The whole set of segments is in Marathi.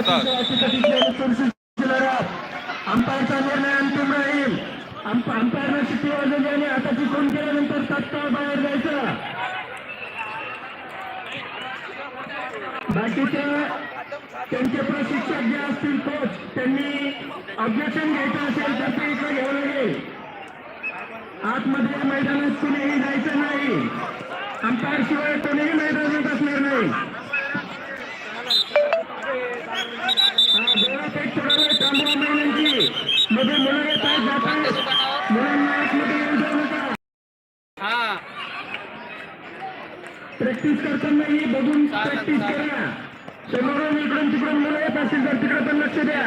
बघत अंपायरचा निर्णय अंतिम राहील. अंपायरनं शिट्टी वाजवली आणि आता फोन केल्यानंतर तात्काळ बाहेर जायचं. बाकीचे त्यांचे प्रशिक्षक जे असतील कोच त्यांनी ऑब्जेक्शन घ्यायचं असेल तर ते इकडे घ्यावं लागेल. आतमध्ये मैदानात कुणीही जायचं नाही. अंपायर शिवाय कोणीही मैदानात असणार नाही हा, डोळ्यापेठ थोडा वेळ थांबवा महिलांची मध्ये मुलं येत आहेत जात आहेत मुलांना आतमध्ये येऊ देऊ नका हा प्रॅक्टिस करतानाही बघून प्रॅक्टिस करा. समोरून इकडून तिकडून मुलं येत असतील तर तिकडे पण लक्ष द्या.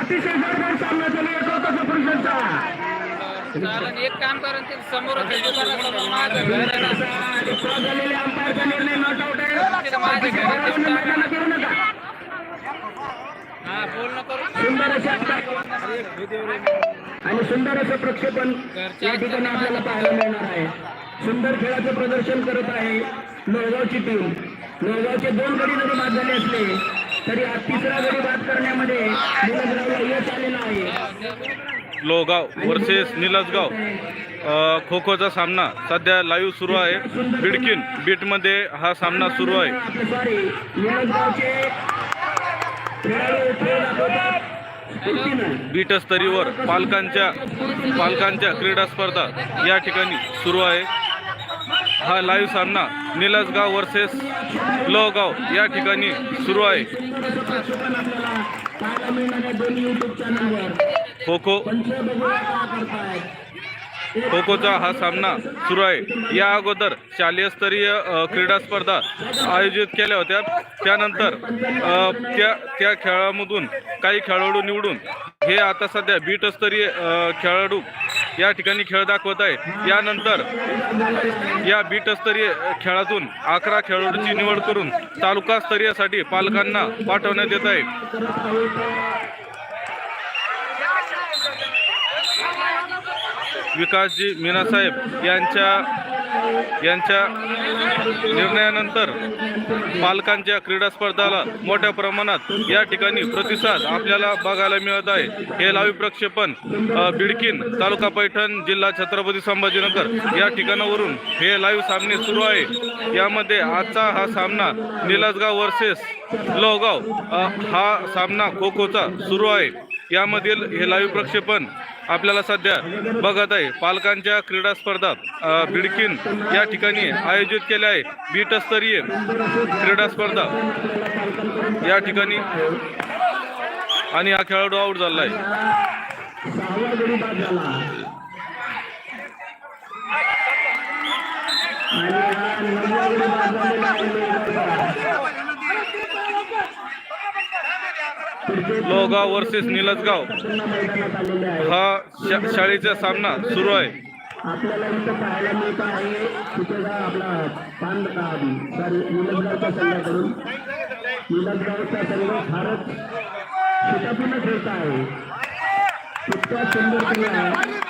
अतिशय जोरदार सामना चालू आहे कोलकाता पुरुषांचा. चालन एक काम करा ते समोर अंपायरचा निर्णय नॉट आउट आहे. नका. हा सुंदर आणि सुंदर असं प्रक्षेपण या ठिकाणी आपल्याला पाहायला मिळणार आहे. सुंदर खेळाचं प्रदर्शन करत आहे. नळगावची टीम नळगावचे दोन गडी जरी बाद झाले असले तरी हा तिसरा गडी बाद करण्यामध्ये निलंजरावला यश आलेलं आहे. लोहगाव वर्सेस निलजगाव खो खोचा सामना सध्या लाईव्ह सुरू आहे. बिडकीन बीटमध्ये हा सामना सुरू आहे. सॉरी निलंजगावचे खेळाडू खेळ दाखवतात. बीट पालकांच्या पालकांच्या क्रीडा स्पर्धा या ठिकाणी सुरू आहे. हा लाईव्ह सामना निलजगाव वर्सेस लोहगाव या ठिकाणी सुरू आहे. खो खो पंच बघूया काय करतायत खो खोचा हा सामना सुरू आहे. या अगोदर शालेय स्तरीय क्रीडा स्पर्धा आयोजित केल्या होत्या. त्यानंतर त्या त्या खेळामधून काही खेळाडू निवडून हे आता सध्या बीटस्तरीय खेळाडू या ठिकाणी खेळ दाखवत आहे. यानंतर या बीटस्तरीय खेळातून अकरा खेळाडूंची निवड करून तालुका स्तरीयसाठी पालकांना पाठवण्यात येत आहे. विकासजी मीनासाहेब यांच्या यांच्या निर्णयानंतर पालकांच्या क्रीडा स्पर्धाला मोठ्या प्रमाणात या ठिकाणी प्रतिसाद आपल्याला बघायला मिळत आहे. हे लावी प्रक्षेपण बिडकीन तालुका पैठण जिल्हा छत्रपती संभाजीनगर या ठिकाणावरून हे लाईव्ह सामने सुरू आहे. यामध्ये आजचा हा सामना निलासगाव वर्सेस लोहगाव हा सामना खो खोचा सुरू आहे. यामधील हे लाईव्ह प्रक्षेपण आपल्याला सध्या बघत आहे. पालकांच्या क्रीडा स्पर्धा अ, या ठिकाणी आयोजित केल्या आहे. बीटस्तरीय क्रीडा स्पर्धा या ठिकाणी. आणि हा खेळाडू आऊट झाला आहे सहावा गडी बाद झाला आणि हा नववा गडी बाद झालेला आहे लोहगावचा. लोहगाव वर्सेस निलजगाव. हा शा शाळेचा सामना सुरू आहे. आपल्याला इथं पाहायला मिळत आहे. तिथेचा आपला पांड सॉरी निलजगावच्या संघाकडून निलजगावचा संघ फारच शिटापूर्ण खेळत आहे. इतक्या सुंदर खेळ आहे.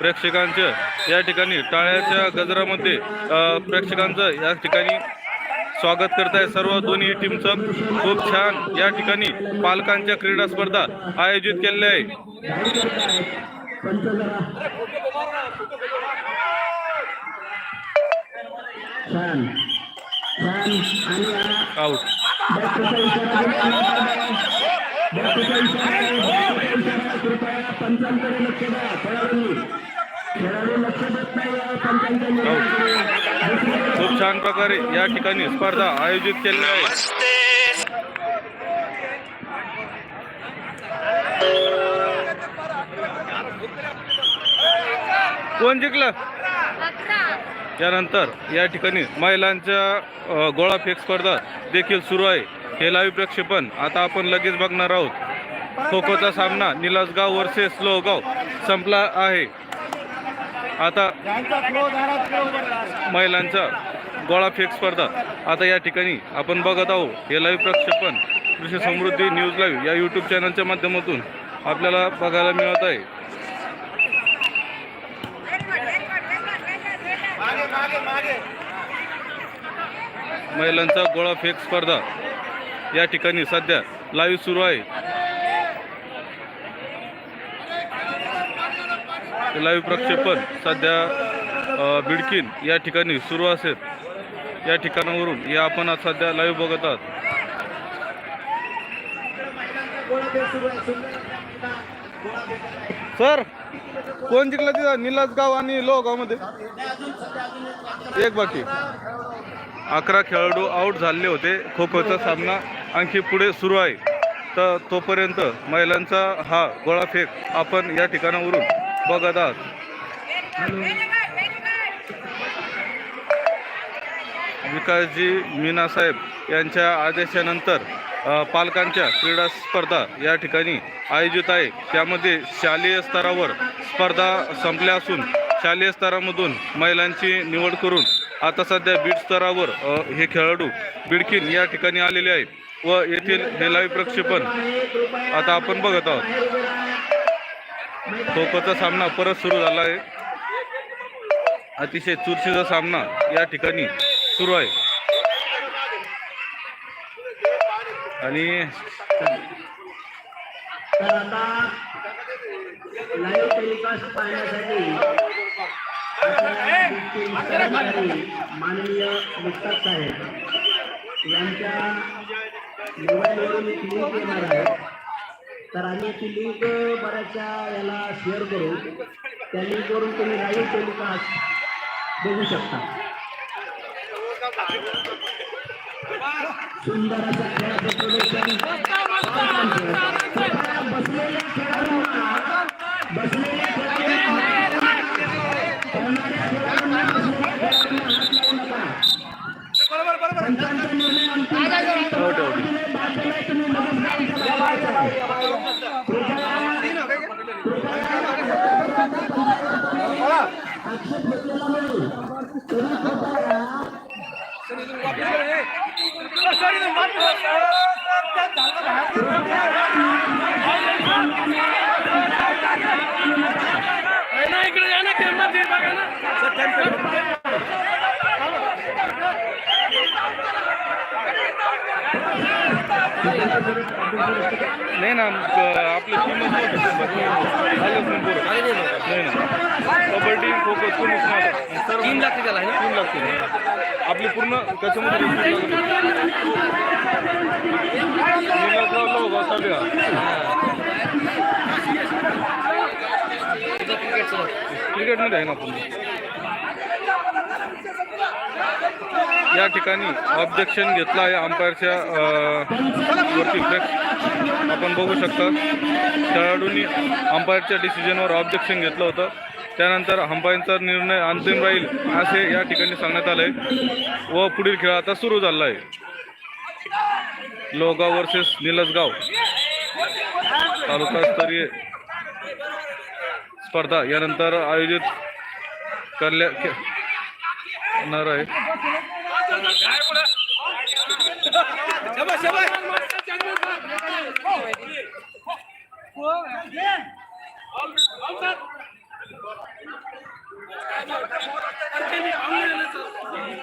प्रेक्षकांच्या या ठिकाणी टाळ्याच्या गजरामध्ये प्रेक्षकांचं या ठिकाणी स्वागत करत आहे सर्व दोन्ही टीमचं. खूप छान. या ठिकाणी पालकांच्या क्रीडा स्पर्धा आयोजित केलेल्या आहे घाई खूप छान प्रकारे या ठिकाणी स्पर्धा आयोजित केलेल्या आहे. कोण जिंकलं? त्यानंतर या ठिकाणी महिलांच्या गोळाफेक स्पर्धा देखील सुरू आहे. हे लाईव्ह प्रक्षेपण आता आपण लगेच बघणार आहोत. खो खोचा सामना निलासगाव वर्सेस लोहगाव संपला आहे. आता महिलांचा गोळाफेक स्पर्धा. आता या ठिकाणी आपण बघत आहोत हे लाईव्ह प्रक्षेपण कृषी समृद्धी न्यूज लाईव्ह या यूट्यूब चॅनलच्या माध्यमातून आपल्याला बघायला मिळत आहे. महिलांचा गोळाफेक स्पर्धा. या ठिकाणी सध्या लाईव्ह सुरू आहे. लाईव्ह प्रक्षेपण सध्या बिडकीन या ठिकाणी सुरू असेल. या ठिकाणावरून हे आपण आज सध्या लाईव्ह बघत आहात. सर कोण जिंकला तिथं? निलासगाव आणि लोहगावमध्ये एक बाकी. अकरा खेळाडू आऊट झाले होते. खो खोचा सामना आणखी पुढे सुरू आहे. तर तोपर्यंत महिलांचा हा गोळाफेक आपण या ठिकाणावरून बघत आहोत. विकासजी मीना साहेब यांच्या आदेशानंतर पालकांच्या क्रीडा स्पर्धा या ठिकाणी आयोजित आहे. त्यामध्ये शालेय स्तरावर स्पर्धा संपल्या असून शालेय स्तरामधून महिलांची निवड करून आता सध्या बीड स्तरावर हे खेळाडू बिडकीन या ठिकाणी आलेले आहेत. व येथील हे लाईव्ह प्रक्षेपण आता आपण बघत आहोत. खो खोचा सामना परत सुरू झाला आहे. अतिशय चुरशीचा सामना या ठिकाणी सुरू आहे. आणि माननीय मुक्तार साहेब यांच्या मोबाईलवरून एक लिंक तर आम्ही ती लिंक बऱ्याचशा याला शेअर करू त्या लिंकवरून तुम्ही लाईव्ह टेलिकास्ट बघू शकता. सुंदर असं खेळाचं प्रदर्शन बसलेल्या खेळाडूंना बसलेल्या खेळाडूंना खेळणाऱ्या खेळाडूंना बसलेल्या खेळाडूंना हात लावू नका पंचांचा निर्णय अंतिम झाल्यानंतर हो, हो, हो. तुम्ही बाद केलाय, तुम्ही लगेच ग्राउंडच्या बाहेर जावा. कृपया आक्षेप घेतलेला नाही तरी कृपया नाही ना क- आपली टीमच नव्हती आलंच नाही पोरं. नाही. ना. कबड्डी खो खो कोणीच नव्हतं तीन लागते त्याला तीन लागते आपली पूर्ण त्याच्यामध्ये. क्रिकेटमध्ये आहे ना पूर्ण. या ठिकाणी ऑब्जेक्शन घेतलं आहे अंपायरच्या वरती फ्लेक्स आपण बघू शकता खेळाडूंनी अंपायरच्या डिसिजनवर ऑब्जेक्शन घेतलं होतं. त्यानंतर अंपायरचा निर्णय अंतिम राहील असे या ठिकाणी सांगण्यात आलं आहे व पुढील खेळ आता सुरू झाला आहे लोहगाव वर्सेस निलसगाव तालुकास्तरीय स्पर्धा. यानंतर आयोजित करल्या होणार आहे.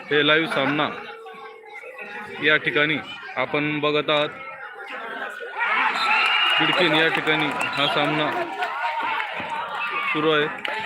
हे लाईव्ह सामना. या ठिकाणी आपण बघत आहात. खिडकीन या ठिकाणी हा सामना सुरू आहे.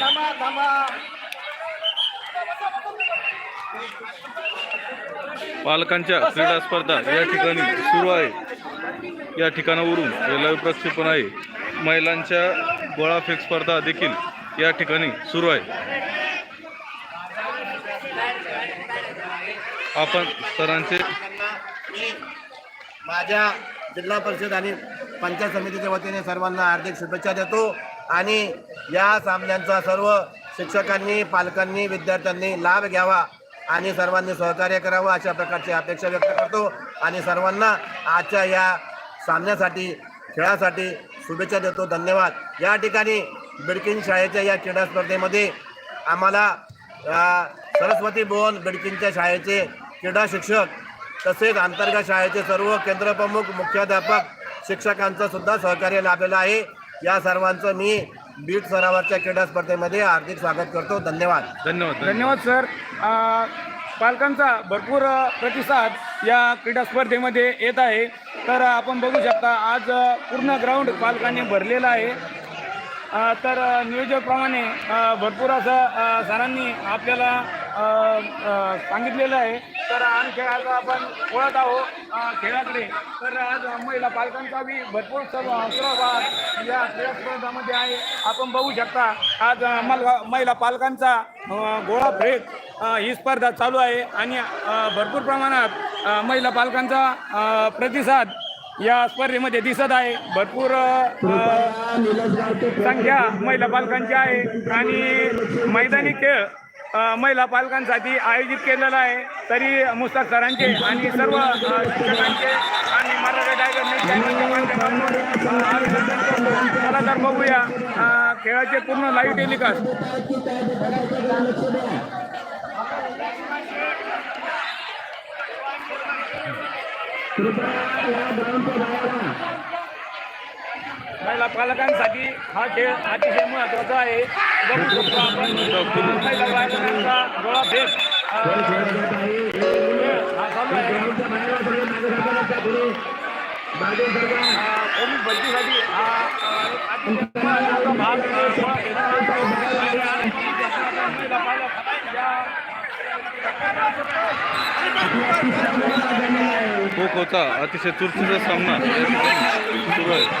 थांबा थांबा पालकांच्या क्रीडा स्पर्धा या ठिकाणी सुरू आहे. या ठिकाणावरून हे लाईव्ह प्रक्षेपण आहे महिलांच्या गोळाफेक स्पर्धा देखील या ठिकाणी सुरू आहे. आपण सरांचे माझ्या जिल्हा परिषद आणि पंचायत समितीच्या वतीने सर्वांना हार्दिक शुभेच्छा देतो आणि या सामन्यांचा सर्व शिक्षकांनी पालकांनी विद्यार्थ्यांनी लाभ घ्यावा. आणि सर्वांनी सहकार्य करावं अशा प्रकारची अपेक्षा व्यक्त करतो. आणि सर्वांना आजच्या या सामन्यासाठी खेळासाठी शुभेच्छा देतो. धन्यवाद. या ठिकाणी बिडकिन शाळेच्या या क्रीडा स्पर्धेमध्ये आम्हाला सरस्वती भुवन बिडकिनच्या शाळेचे क्रीडा शिक्षक तसेच अंतर्गत शाळेचे सर्व केंद्रप्रमुख मुख्याध्यापक शिक्षकांचं सुद्धा सहकार्य लाभलेलं आहे. या सर्वांचं मी बीट सरावरच्या क्रीडा स्पर्धेमध्ये हार्दिक स्वागत करतो. धन्यवाद. धन्यवाद धन्यवाद. सर. पालकांचा भरपूर अ, प्रतिसाद या क्रीडा स्पर्धेमध्ये येत आहे. तर आपण बघू शकता आज अ, पूर्ण ग्राउंड पालकांनी भरलेलं आहे. अ, तर अ, नियोजकाप्रमाणे अ, भरपूर असं अ, सरांनी आपल्याला सांगितलेलं आहे. तर आम आज आपण वळत आहोत खेळाकडे. तर आज महिला पालकांचा बी भरपूर सर्व सहभाग या क्रीडा स्पर्धामध्ये आहे. आपण बघू शकता आज मला महिला पालकांचा गोळा फेक ही स्पर्धा चालू आहे. आणि भरपूर प्रमाणात महिला पालकांचा प्रतिसाद या स्पर्धेमध्ये दिसत आहे. भरपूर संख्या महिला पालकांची आहे. आणि मैदानी खेळ महिला पालकांसाठी आयोजित केलेलं आहे. तरी मुस्ताक सरांचे आणि सर्व शिक्षकांचे आणि मराठा टायगर चला तर बघूया खेळाचे पूर्ण लाईव्ह टेलिकास्ट कृपया या ग्रामप्रधाना महिला पालकांसाठी हा खेळ अतिशय महत्त्वाचा आहे. बघू शकतो आपण महिला पालकांचा गोळा फेक आहे. पोलीस भरतीसाठी हा भाग महिला पालक या खो खोचा अतिशय चुरचुरा सामना या ठिकाणी सुरू आहे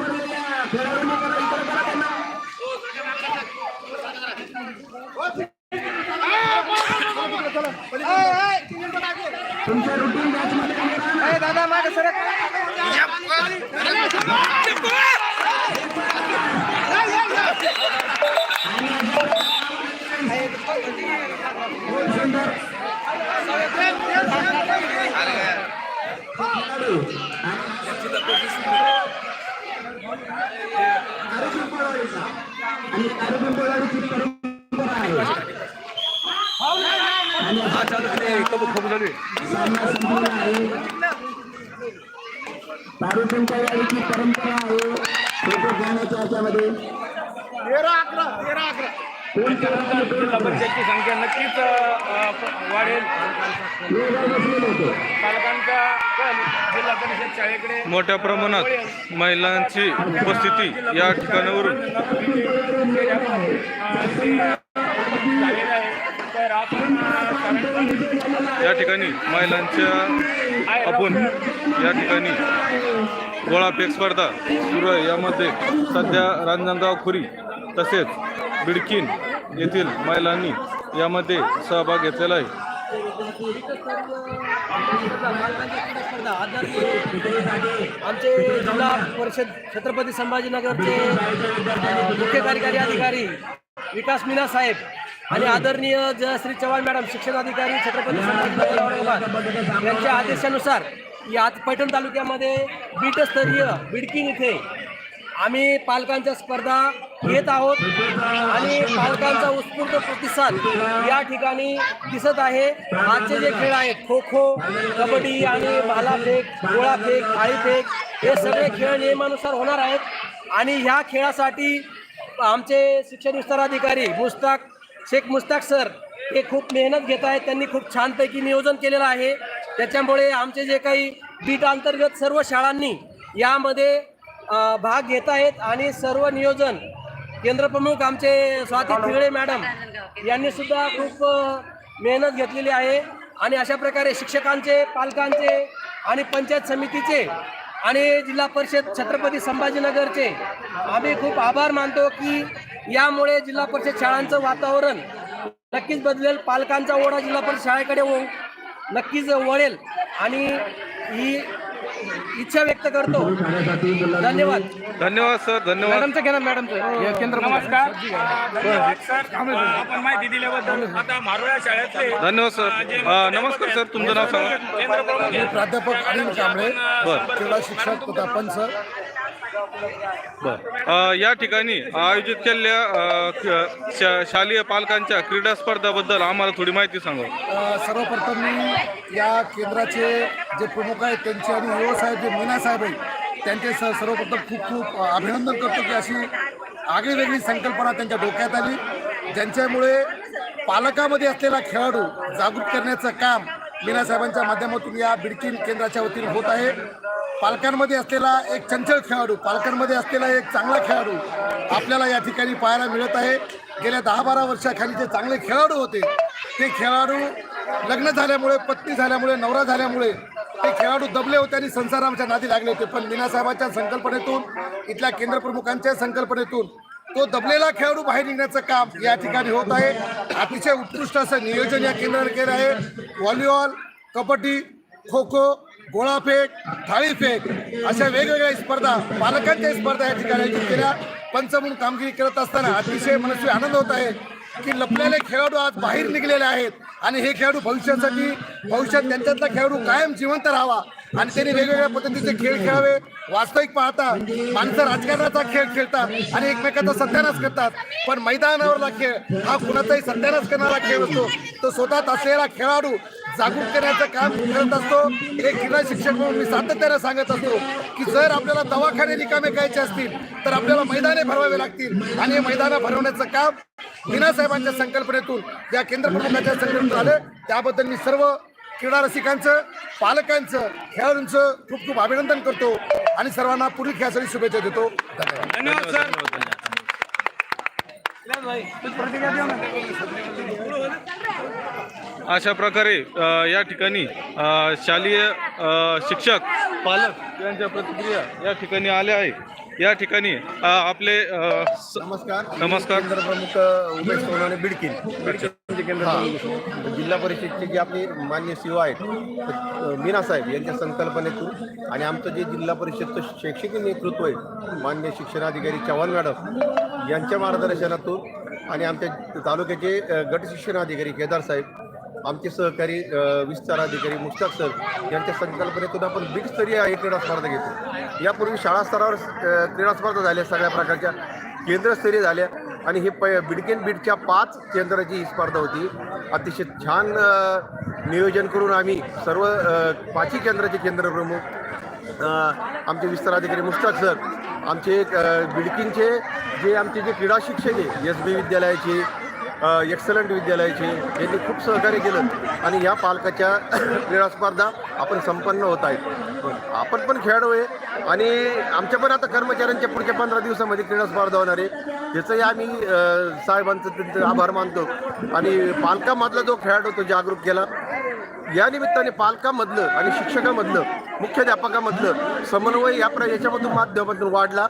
आहे परंपरा आहे फोटो घेण्याच्या ह्याच्यामध्ये कोण खेळाडू जिल्हा परिषदची संख्या नक्कीच अ, वाढेल. वेगळा बसलेले होते पालकांचा कल जिल्हा परिषद शाळेकडे मोठ्या प्रमाणात महिलांची उपस्थिती या ठिकाणावरून. तर या ठिकाणी महिलांच्या आपण या ठिकाणी गोळाफेक स्पर्धा सुरू आहे. यामध्ये सध्या रांजणगाव खुरी तसेच बिडकीन येथील महिलांनी यामध्ये सहभाग घेतलेला आहे. आमचे जिल्हा परिषद छत्रपती संभाजीनगरचे मुख्य कार्यकारी अधिकारी विकास मीना साहेब आणि आदरणीय जयश्री चव्हाण मॅडम शिक्षणाधिकारी छत्रपती संभाजीनगर औरंगाबाद यांच्या आदेशानुसार या पैठण तालुक्यामध्ये बीटस्तरीय बिडकीन इथे आम्ही पालकांच्या स्पर्धा घेत आहोत आणि पालकांचा उत्स्फूर्त प्रतिसाद या ठिकाणी दिसत आहे. आजचे जे खेळ आहेत खो खो कबड्डी आणि भालाफेक गोळाफेक थाळीफेक हे सगळे खेळ नियमानुसार होणार आहेत. आणि ह्या खेळासाठी आमचे शिक्षण विस्तार अधिकारी मुस्ताक शेख मुस्ताक सर हे खूप मेहनत घेत आहेत. त्यांनी खूप छानपैकी नियोजन केलेलं आहे. त्याच्यामुळे आमचे जे काही बीट अंतर्गत सर्व शाळांनी यामध्ये भाग घेत आहेत आणि सर्व नियोजन केंद्रप्रमुख आमचे स्वाती थिगळे मॅडम यांनी सुद्धा खूप मेहनत घेतलेली आहे. आणि अशा प्रकारे शिक्षकांचे पालकांचे आणि पंचायत समितीचे आणि जिल्हा परिषद छत्रपती संभाजीनगरचे आम्ही खूप आभार मानतो की यामुळे जिल्हा परिषद शाळांचं वातावरण नक्कीच बदलेल. पालकांचा ओढा जिल्हा परिषद शाळेकडे हो नक्कीच वळेल. आणि ही इच्छा व्यक्त करतो. धन्यवाद. धन्यवाद सर. धन्यवाद. मॅडमचं घ्या ना मॅडमचं. केंद्र नमस्कार. सर आपण माहिती दिल्याबद्दल आता मारोळ्या शाळेतले धन्यवाद सर. नमस्कार सर. तुमचं नाव सांगा. प्राध्यापक अनिल कांबळे क्रीडा शिक्षक पंच बर. या ठिकाणी आयोजित केलेल्या शा- शालेय पालकांच्या क्रीडा स्पर्धाबद्दल आम्हाला थोडी माहिती सांगा. सर्वप्रथम मी या केंद्राचे जे प्रमुख आहेत त्यांचे आणि युवा साहेब जे मीना साहेब आहेत त्यांचे स सर्वप्रथम खूप खूप अभिनंदन करतो की अशी आगळीवेगळी संकल्पना त्यांच्या डोक्यात आली ज्यांच्यामुळे पालकामध्ये असलेला खेळाडू जागृत करण्याचं काम मीना साहेबांच्या माध्यमातून या बिडकिन केंद्राच्या वतीने होत आहे. पालकांमध्ये असलेला एक चंचल खेळाडू पालकांमध्ये असलेला एक चांगला खेळाडू आपल्याला या ठिकाणी पाहायला मिळत आहे. गेल्या दहा बारा वर्षाखाली जे चांगले खेळाडू होते ते खेळाडू लग्न झाल्यामुळे पत्नी झाल्यामुळे नवरा झाल्यामुळे ते खेळाडू दबले होते आणि संसाराच्या नादी लागले होते. पण मीनासाहेबांच्या संकल्पनेतून इथल्या केंद्रप्रमुखांच्या संकल्पनेतून तो दबलेला खेळाडू बाहेर निघण्याचं काम या ठिकाणी होत आहे. अतिशय उत्कृष्ट असं नियोजन या केंद्राने केलं आहे. व्हॉलीबॉल कबड्डी खो खो गोळाफेक थाळीफेक अशा वेगवेगळ्या स्पर्धा पालकांच्या स्पर्धा या ठिकाणी आयोजित केल्या. पंच म्हणून कामगिरी करत असताना अतिशय मनस्वी आनंद होत आहे की लपलेले खेळाडू आज बाहेर निघलेले आहेत आणि हे खेळाडू भविष्यासाठी भविष्यात त्यांच्यातला खेळाडू कायम जिवंत राहावा आणि त्यांनी वेगवेगळ्या पद्धतीचे खेळ खेळावे. वास्तविक पाहता माणसं राजकारणाचा खेळ खेळतात आणि एकमेकाचा सत्यानाश करतात. पण मैदानावरला खेळ हा कुणाचाही सत्यानाश करणारा खेळ असतो. तो स्वतःत असलेला खेळाडू जागरूक करण्याचं काम करत असतो. एक क्रीडा शिक्षक म्हणून मी सातत्याने सांगत असतो की जर आपल्याला दवाखाने रिकामे करायचे असतील तर आपल्याला मैदाने भरवावे लागतील. आणि हे मैदानं भरवण्याचं काम मीना साहेबांच्या संकल्पनेतून या केंद्र प्रमुखाच्या संकल्पनेतून आलं. त्याबद्दल मी सर्व क्रीडा रसिकांचं पालकांचं खेळाडूंचं खूप खूप अभिनंदन करतो. आणि सर्वांना पुढील खेळासाठी शुभेच्छा देतो. धन्यवाद धन्यवाद सर भाई कुछ प्रतिक्रिया देऊ ना अशा प्रकारे या ठिकाणी शालेय शिक्षक पालक यांच्या प्रतिक्रिया या ठिकाणी आल्या आहे या ठिकाणी आपले नमस्कार. नमस्कार. प्रमुख उमेश सोनाने बिडकीन. बिडकीनचे केंद्र जिल्हा परिषदचे जे आपले मान्य सीओ आहेत मीनासाहेब मीना साहेब यांच्या संकल्पनेतून आणि आमचं जे जिल्हा परिषदचं शैक्षणिक नेतृत्व आहे मान्य शिक्षणाधिकारी चव्हाण मॅडम यांच्या मार्गदर्शनातून आणि आमच्या तालुक्याचे गट शिक्षणाधिकारी केदार साहेब आमचे सहकारी विस्ताराधिकारी विस्तार अधिकारी मुश्ताक सर यांच्या संकल्पनेतून आपण बिगस्तरीय ही क्रीडा स्पर्धा घेतो यापूर्वी शाळा स्तरावर क्रीडा स्पर्धा झाल्या सगळ्या प्रकारच्या केंद्रस्तरीय झाल्या. आणि हे प बिडकेन बीडच्या पाच केंद्राची ही स्पर्धा होती. अतिशय छान नियोजन करून आम्ही सर्व पाचही केंद्राचे केंद्रप्रमुख आमचे विस्तार अधिकारी मुश्ताक सर आमचे बिडकिनचे जे आमचे जे क्रीडा शिक्षक आहे एस बी विद्यालयाचे एक्सलंट विद्यालयाचे यांनी खूप सहकार्य केलं. आणि या पालकाच्या क्रीडास्पर्धा आपण संपन्न होत आहेत. आपण पण खेळाडू आहे. आणि आमच्या पण आता कर्मचाऱ्यांच्या पुढच्या पंधरा दिवसामध्ये क्रीडा स्पर्धा होणार आहे. याचंही आम्ही साहेबांचं त्यांचं आभार मानतो. आणि पालकामधला जो खेळाडू तो जागरूक केला. या निमित्ताने पालकामधलं आणि शिक्षकामधलं मुख्याध्यापकामधलं समन्वय या प्र याच्यामधून माध्यमातून वाढला.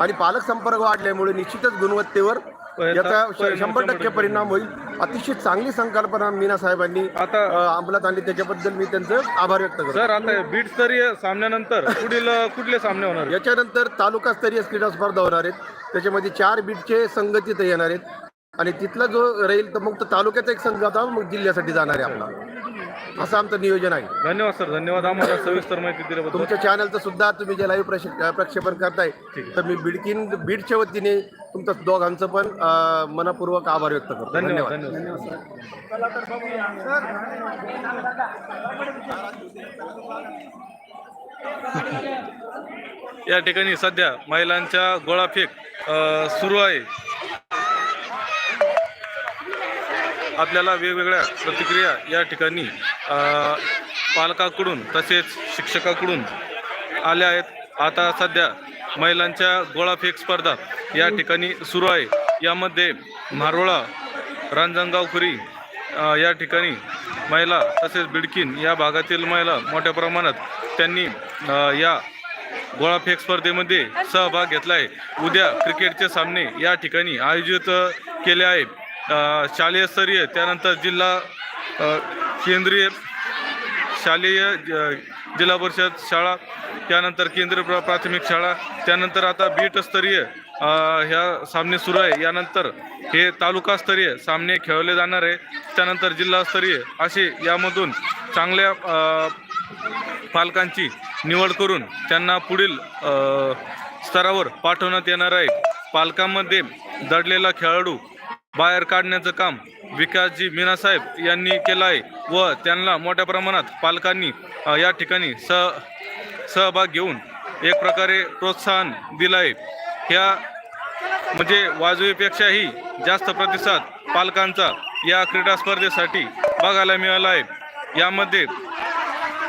आणि पालक संपर्क वाढल्यामुळे निश्चितच गुणवत्तेवर याचा शंभर टक्के परिणाम होईल. अतिशय चांगली संकल्पना मीना साहेबांनी आता- अंमलात आणली. त्याच्याबद्दल मी त्यांचं आभार व्यक्त करतो. सर आता बीट स्तरीय सामन्यानंतर पुढील कुठले सामने होणार? याच्यानंतर तालुकास्तरीय क्रीडा स्पर्धा होणार आहेत. त्याच्यामध्ये चार बीटचे संघ तिथे येणार आहेत. आणि तिथला जो राहील तर मग तो तालुक्याचा एक संघ आता मग जिल्ह्यासाठी जाणार आहे आपला. असं आमचं नियोजन आहे. धन्यवाद सर. धन्यवाद. आम्हाला सविस्तर माहिती दिल्याबद्दल. तुमच्या चॅनलचं सुद्धा तुम्ही जे लाईव्ह प्रक्षेपण करताय तर मी बिडकीन बीडच्या वतीने तुमचं दोघांचं पण अं, मनपूर्वक आभार व्यक्त करतो. धन्यवाद धन्यवाद. धन्यवाद या ठिकाणी सध्या महिलांच्या गोळाफेक अ, सुरू आहे. आपल्याला वेगवेगळ्या प्रतिक्रिया या ठिकाणी पालकाकडून तसेच शिक्षकाकडून आल्या आहेत. आता सध्या महिलांच्या गोळाफेक स्पर्धा या ठिकाणी सुरू आहे. यामध्ये मारोळा रांजणगावखुरी या ठिकाणी महिला तसेच बिडकीन या भागातील महिला मोठ्या प्रमाणात त्यांनी या गोळाफेक स्पर्धेमध्ये सहभाग घेतला आहे. उद्या क्रिकेटचे सामने या ठिकाणी आयोजित केले आहे. शालेय स्तरीय त्यानंतर जिल्हा केंद्रीय शालेय ज- जिल्हा परिषद शाळा त्यानंतर केंद्रीय प्रा- प्राथमिक शाळा त्यानंतर आता बीट स्तरीय ह्या सामने सुरू आहे. यानंतर हे तालुकास्तरीय सामने खेळवले जाणार आहे. त्यानंतर जिल्हास्तरीय असे यामधून चांगल्या पालकांची निवड करून त्यांना पुढील स्तरावर पाठवण्यात येणार आहे. पालकांमध्ये दडलेला खेळाडू बाहेर काढण्याचं काम विकासजी मीनासाहेब यांनी केला आहे व त्यांना मोठ्या प्रमाणात पालकांनी या ठिकाणी सह सहभाग घेऊन एक प्रकारे प्रोत्साहन दिलं आहे ह्या म्हणजे वाजवीपेक्षाही जास्त प्रतिसाद पालकांचा या क्रीडा स्पर्धेसाठी बघायला मिळाला आहे यामध्ये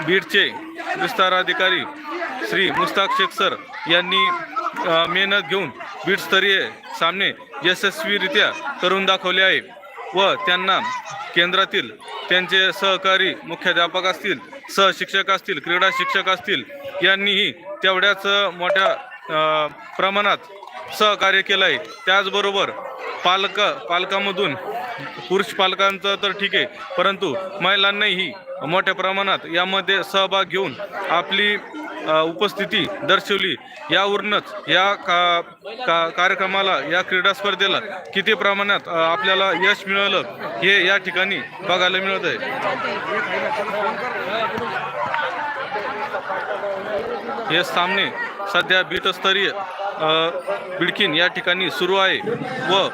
बीडचे विस्ताराधिकारी श्री मुस्ताक शेख सर यांनी मेहनत घेऊन बीडस्तरीय सामने यशस्वीरित्या करून दाखवले आहे. व त्यांना केंद्रातील त्यांचे सहकारी मुख्याध्यापक असतील सहशिक्षक असतील क्रीडा शिक्षक असतील यांनीही तेवढ्याच मोठ्या प्रमाणात सहकार्य केलं आहे त्याचबरोबर पालक पालकामधून पुरुष पालकांचं तर ठीक आहे परंतु महिलांनाही मोठ्या प्रमाणात यामध्ये सहभाग घेऊन आपली उपस्थिती दर्शवली. यावरूनच या का, का कार्यक्रमाला या क्रीडा स्पर्धेला किती प्रमाणात आपल्याला यश मिळालं हे या ठिकाणी बघायला मिळत आहे. हे सामने सध्या बीटस्तरीय बिडकिन या ठिकाणी सुरू आहे व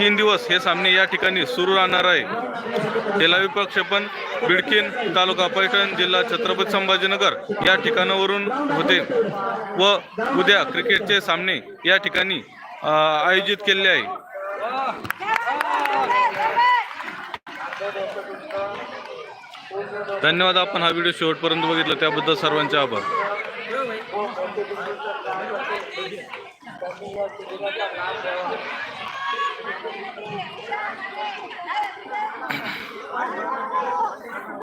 तीन दिवस हे सामने या ठिकाणी सुरू राहणार आहे. तेला विपक्ष पण बिडकीन तालुका पैठण जिल्हा छत्रपती संभाजीनगर या ठिकाणावरून होते व उद्या क्रिकेटचे सामने या ठिकाणी आयोजित केले आहे. धन्यवाद. आपण हा व्हिडिओ शेवटपर्यंत बघितला. त्याबद्दल सर्वांचे आभार.